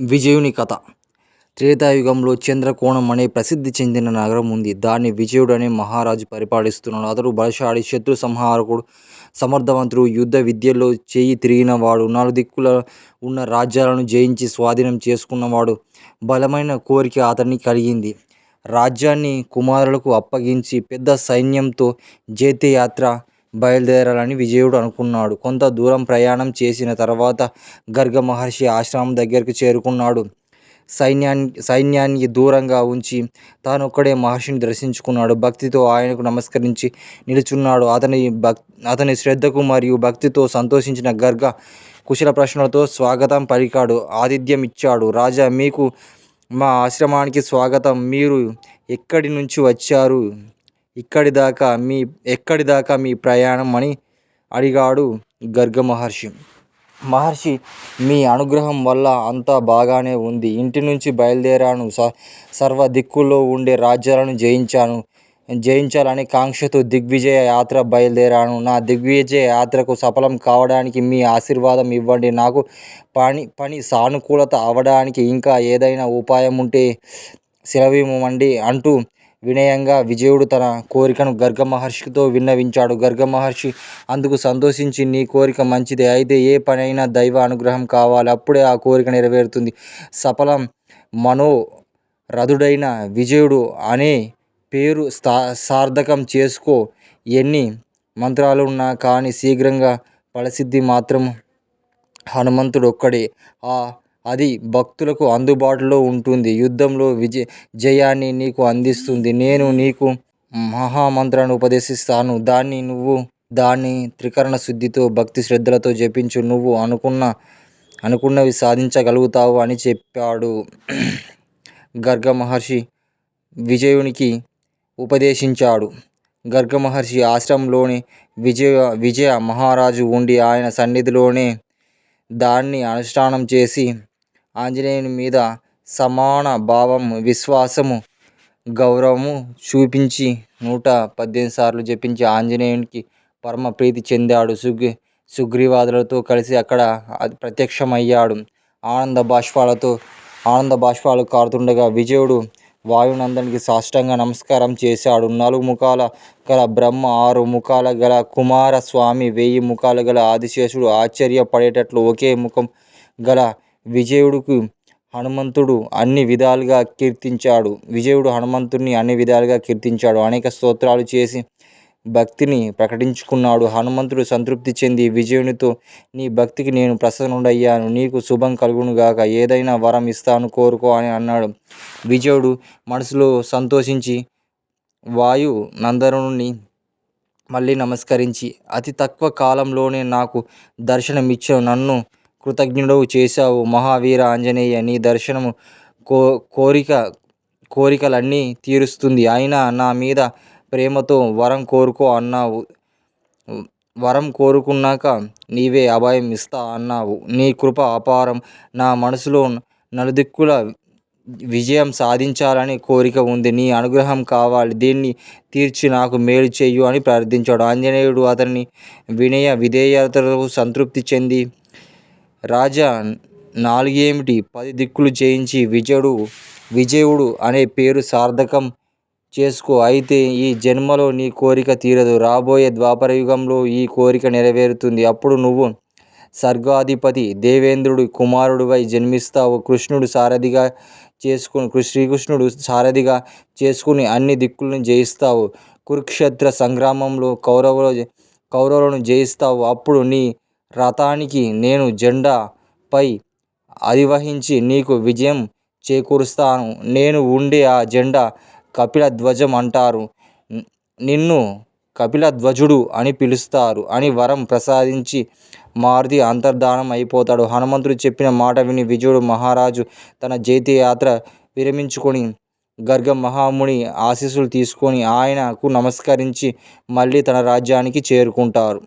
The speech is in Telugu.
విజయుని కథ త్రేతాయుగంలో చంద్రకోణం అనే ప్రసిద్ధి చెందిన నగరం ఉంది. దాన్ని విజయుడు అనే మహారాజు పరిపాలిస్తున్నాడు. అతడు బలశాలి, శత్రు సంహారకుడు, సమర్థవంతుడు, యుద్ధ విద్యలో చేయి తిరిగినవాడు, నలుదిక్కులా ఉన్న రాజ్యాలను జయించి స్వాధీనం చేసుకున్నవాడు. బలమైన కోరిక అతన్ని కలిగింది. రాజ్యాన్ని కుమారులకు అప్పగించి పెద్ద సైన్యంతో జైత్యయాత్ర బయలుదేరాలని విజయుడు అనుకున్నాడు. కొంత దూరం ప్రయాణం చేసిన తర్వాత గర్గ మహర్షి ఆశ్రమం దగ్గరికి చేరుకున్నాడు. సైన్యాన్ని దూరంగా ఉంచి తానొక్కడే మహర్షిని దర్శించుకున్నాడు. భక్తితో ఆయనకు నమస్కరించి నిలుచున్నాడు. అతని శ్రద్ధకు మరియు భక్తితో సంతోషించిన గర్గ కుశల ప్రశ్నలతో స్వాగతం పలికాడు. ఆతిథ్యం ఇచ్చాడు. రాజా! మీకు మా ఆశ్రమానికి స్వాగతం. మీరు ఎక్కడి నుంచి వచ్చారు? ఎక్కడిదాకా మీ ప్రయాణం? అని అడిగాడు గర్గ మహర్షి. మహర్షి మీ అనుగ్రహం వల్ల అంతా బాగానే ఉంది. ఇంటి నుంచి బయలుదేరాను. స సర్వ దిక్కుల్లో ఉండే రాజ్యాలను జయించాను జయించాలనే కాంక్షతో దిగ్విజయ యాత్ర బయలుదేరాను. నా దిగ్విజయ యాత్రకు సఫలం కావడానికి మీ ఆశీర్వాదం ఇవ్వండి. నాకు పని పని సానుకూలత అవడానికి ఇంకా ఏదైనా ఉపాయం ఉంటే సెలవివ్వండి అంటూ వినయంగా విజయుడు తన కోరికను గర్గ మహర్షితో విన్నవించాడు. గర్గ మహర్షి అందుకు సంతోషించి నీ కోరిక మంచిదే. అయితే ఏ పనైనా దైవ అనుగ్రహం కావాలి. అప్పుడే ఆ కోరిక నెరవేరుతుంది. సఫలం మనో రథుడైన విజయుడు అనే పేరు సార్థకం చేసుకో. ఎన్ని మంత్రాలు ఉన్నా కానీ శీఘ్రంగా ఫలసిద్ధి మాత్రం హనుమంతుడు ఒక్కడే ఆ అది భక్తులకు అందుబాటులో ఉంటుంది. యుద్ధంలో జయాన్ని నీకు అందిస్తుంది. నేను నీకు మహామంత్రాన్ని ఉపదేశిస్తాను. దాన్ని నువ్వు దాన్ని త్రికరణ శుద్ధితో, భక్తి శ్రద్ధలతో జపించు. నువ్వు అనుకున్న అనుకున్నవి సాధించగలుగుతావు అని చెప్పాడు. గర్గ మహర్షి విజయునికి ఉపదేశించాడు. గర్గ మహర్షి విజయ విజయ మహారాజు ఉండి ఆయన సన్నిధిలోనే దాన్ని అనుష్ఠానం చేసి ఆంజనేయుని మీద సమాన భావము, విశ్వాసము, గౌరవము చూపించి నూట పద్దెనిమిది సార్లు జపించి ఆంజనేయునికి పరమ ప్రీతి చెందాడు. సుగ్రీ సుగ్రీవాదులతో కలిసి అక్కడ ప్రత్యక్షమయ్యాడు. ఆనంద బాష్పాలు కారుతుండగా విజయుడు వాయునందనికి సాష్టాంగ నమస్కారం చేశాడు. నాలుగు ముఖాల గల బ్రహ్మ, ఆరు ముఖాల గల కుమారస్వామి వెయ్యి ముఖాలు గల ఆదిశేషుడు ఆశ్చర్య పడేటట్లు ఒకే ముఖం గల విజయుడుకు హనుమంతుడు అన్ని విధాలుగా కీర్తించాడు. విజయుడు హనుమంతుడిని అన్ని విధాలుగా కీర్తించాడు అనేక స్తోత్రాలు చేసి భక్తిని ప్రకటించుకున్నాడు. హనుమంతుడు సంతృప్తి చెంది విజయునితో నీ భక్తికి నేను ప్రసన్నుడయ్యాను నీకు శుభం కలుగునుగాక ఏదైనా వరం ఇస్తాను కోరుకో అని అన్నాడు. విజయుడు మనసులో సంతోషించి వాయు నందనునికి మళ్ళీ నమస్కరించి అతి తక్కువ కాలంలోనే నాకు దర్శనమిచ్చావు నన్ను కృతజ్ఞుడవు చేశావు మహావీర ఆంజనేయ! నీ దర్శనం కోరికలన్నీ తీరుస్తుంది. అయినా నా మీద ప్రేమతో వరం కోరుకో అన్నావు. వరం కోరుకున్నాక నీవే అభయం ఇస్తా అన్నావు. నీ కృప అపారం. నా మనసులో నలుదిక్కుల విజయం సాధించాలనే కోరిక ఉంది. నీ అనుగ్రహం కావాలి. దీన్ని తీర్చి నాకు మేలు చేయు అని ప్రార్థించాడు. ఆంజనేయుడు అతన్ని వినయ విధేయతలకు సంతృప్తి చెంది రాజా! నాలుగేమిటి పది దిక్కులు జయించి విజయుడు విజయుడు అనే పేరు సార్థకం చేసుకో. అయితే ఈ జన్మలో నీ కోరిక తీరదు. రాబోయే ద్వాపరయుగంలో ఈ కోరిక నెరవేరుతుంది. అప్పుడు నువ్వు స్వర్గాధిపతి దేవేంద్రుడి కుమారుడివై జన్మిస్తావు. కృష్ణుడు సారథిగా చేసుకుని శ్రీకృష్ణుడు సారథిగా చేసుకుని అన్ని దిక్కులను జయిస్తావు. కురుక్షేత్ర సంగ్రామంలో కౌరవులను జయిస్తావు. అప్పుడు నీ రథానికి నేను జెండాపై అధివహించి నీకు విజయం చేకూరుస్తాను. నేను ఉండే ఆ జెండా కపిలధ్వజం అంటారు. నిన్ను కపిలధ్వజుడు అని పిలుస్తారు అని వరం ప్రసాదించి మారుతి అంతర్ధానం అయిపోతాడు. హనుమంతుడు చెప్పిన మాట విని విజయుడు మహారాజు తన జైత్రయాత్ర విరమించుకొని గర్గ మహాముని ఆశీస్సులు తీసుకొని ఆయనకు నమస్కరించి మళ్ళీ తన రాజ్యానికి చేరుకుంటారు.